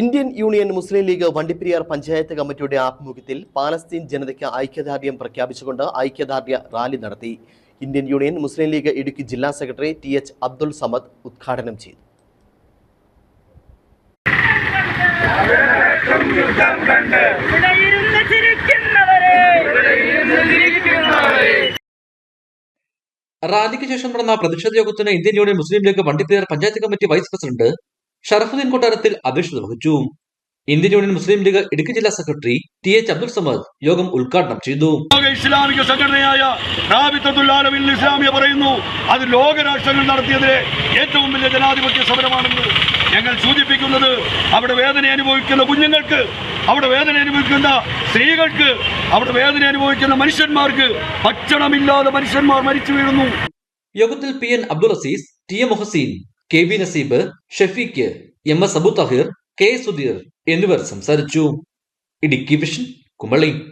Indian union Muslim league Vandiperiyar panchayat കമ്മിറ്റിയുടെ ആഭിമുഖ്യത്തിൽ Palestine ജനതയ്ക്ക് ഐക്യദാർഢ്യം പ്രഖ്യാപിച്ചുകൊണ്ട് ഐക്യദാർഢ്യ റാലി നടത്തി. Indian union Muslim league Idukki ജില്ലാ secretary T H Abdul Samad ഉദ്ഘാടനം ചെയ്തു. റാലിക്ക് ശേഷം നടന്ന പ്രതിഷേധ യോഗത്തിന് Indian union Muslim league Vandiperiyar panchayat committee vice president Sharafudheen Kottarathil അധ്യക്ഷത വഹിച്ചു. Indian union Muslim league Idukki ജില്ലാ secretary T H Abdul Samad യോഗം ഉദ്ഘാടനം ചെയ്തു. ഇസ്ലാമിക സംഘടനയായ ഇസ്ലാമിയ പറയുന്നു അത് ലോകരാഷ്ട്രങ്ങൾ നടത്തിയതിലെ ഏറ്റവും വലിയ ജനാധിപത്യ സമരമാണെന്ന് ഞങ്ങൾ സൂചിപ്പിക്കുന്നത്. അവിടെ വേദന അനുഭവിക്കുന്ന കുഞ്ഞുങ്ങൾക്ക് അവിടെ വേദന അനുഭവിക്കുന്ന സ്ത്രീകൾക്ക് അവിടെ വേദന അനുഭവിക്കുന്ന മനുഷ്യന്മാർക്ക് ഭക്ഷണമില്ലാതെ മനുഷ്യന്മാർ മരിച്ചു വീഴുന്നു. യോഗത്തിൽ P N Abdul Azeez T A Mohsin K V Naseeb Shafeeq M S Abu Tahir K Sudheer എന്നിവർ സംസാരിച്ചു. ഇടുക്കി വിഷൻ കുമളി.